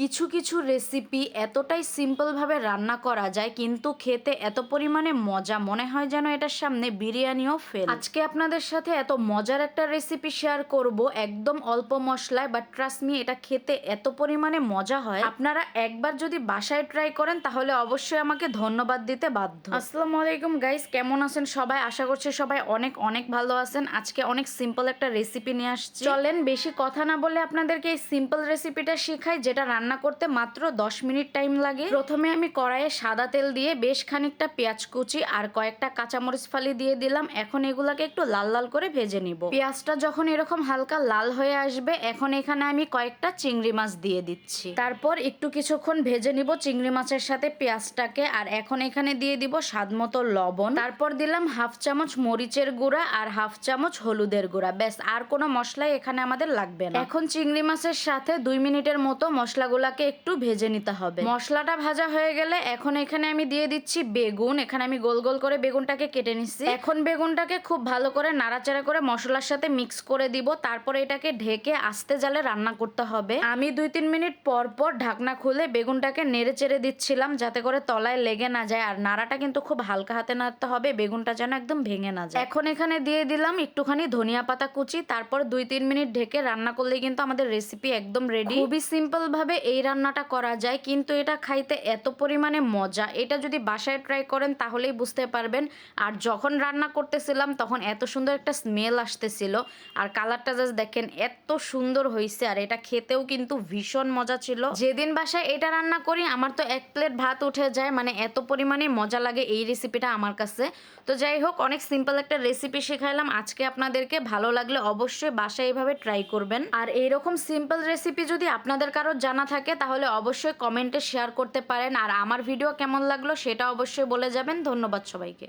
কিছু কিছু রেসিপি এতটাই সিম্পলভাবে রান্না করা যায়, কিন্তু খেতে এত পরিমাণে মজা, মনে হয় যেন এটার সামনে বিরিয়ানিও ফেল আজকে আপনাদের সাথে এত মজার একটা রেসিপি শেয়ার করব, একদম অল্প মশলায় বাট ট্রাস্ট মি এটা খেতে এত পরিমাণে মজা হয়। আপনারা একবার যদি বাসায় ট্রাই করেন, তাহলে অবশ্যই আমাকে ধন্যবাদ দিতে বাধ্য। আসসালামু আলাইকুম গাইস কেমন আছেন সবাই? আশা করছি সবাই অনেক অনেক ভালো আছেন। আজকে অনেক সিম্পল একটা রেসিপি নিয়ে আসছি। চলেন, বেশি কথা না বলে আপনাদেরকে এই সিম্পল রেসিপিটা শেখাই, যেটা রান্না করতে মাত্র 10 মিনিট টাইম লাগে। প্রথমে আমি কড়াইয়ে সাদা তেল দিয়ে বেশ খানিকটা পেঁয়াজ কুচি আর কয়েকটা কাঁচামরিচ ফালি দিয়ে দিলাম। এখন এগুলাকে একটু লাল লাল করে ভেজে নিব। পেঁয়াজটা যখন এরকম হালকা লাল হয়ে আসবে, এখন এখানে আমি কয়েকটা চিংড়ি মাছ দিয়ে দিচ্ছি। তারপর একটু কিছুক্ষণ ভেজে নিব চিংড়ি মাছের সাথে পেঁয়াজটাকে আর এখন এখানে দিয়ে দিব স্বাদ মতো লবণ। তারপর দিলাম হাফ চামচ মরিচের গুঁড়া আর হাফ চামচ হলুদের গুঁড়া। ব্যাস, আর কোনো মশলাই এখানে আমাদের লাগবে না। এখন চিংড়ি মাছের সাথে দুই মিনিটের মতো মশলাগুলাকে একটু ভেজে নিতে হবে। মশলাটা ভাজা হয়ে গেলে এখন এখানে আমি দিয়ে দিচ্ছি বেগুন। এখানে আমি গোল গোল করে বেগুনটাকে কেটে নিচ্ছি এখন বেগুনটাকে খুব ভালো করে নাড়াচাড়া করে মশলার সাথে মিক্স করে দিব। তারপরে এটাকে ঢেকে আস্তে জালে রান্না করতে হবে। আমি দুই তিন মিনিট পর পর ঢাকনা খুলে বেগুনটাকে নেড়ে চেড়ে দিচ্ছিলাম যাতে করে তলায় লেগে না যায়। আর নাড়াটা কিন্তু খুব হালকা হাতে নাড়তে হবে, বেগুনটা যেন একদম ভেঙে না যায়। এখন এখানে দিয়ে দিলাম একটুখানি ধনিয়া পাতা কুচি। তারপর দুই তিন মিনিট ঢেকে রান্না করলে কিন্তু আমাদের রেসিপি একদম রেডি খুবই সিম্পল ভাবে এই রান্নাটা করা যায়, কিন্তু এটা খাইতে এত পরিমাণে মজা। এটা যদি বাসায় ট্রাই করেন, তাহলেই বুঝতে পারবেন। আর যখন রান্না করতেছিলাম, তখন এত সুন্দর একটা স্মেল আসতেছিল। আর কালারটা জাস্ট দেখেন, এত সুন্দর হয়েছে আর এটা খেতেও কিন্তু ভীষণ মজা ছিল। যেদিন বাসায় এটা রান্না করি, আমার তো এক প্লেট ভাত উঠে যায়। মানে এত পরিমাণে মজা লাগে এই রেসিপিটা আমার কাছে। তো যাই হোক, অনেক সিম্পল একটা রেসিপি শেখাইলাম। আজকে আপনাদেরকে ভালো লাগলে অবশ্যই বাসায় এইভাবে ট্রাই করবেন। আর এইরকম সিম্পল রেসিপি যদি আপনাদের কারও জানা থাকে, তাহলে অবশ্যই কমেন্টে শেয়ার করতে পারেন। আর আমার ভিডিও কেমন লাগল সেটা অবশ্যই বলে যাবেন। ধন্যবাদ সবাইকে।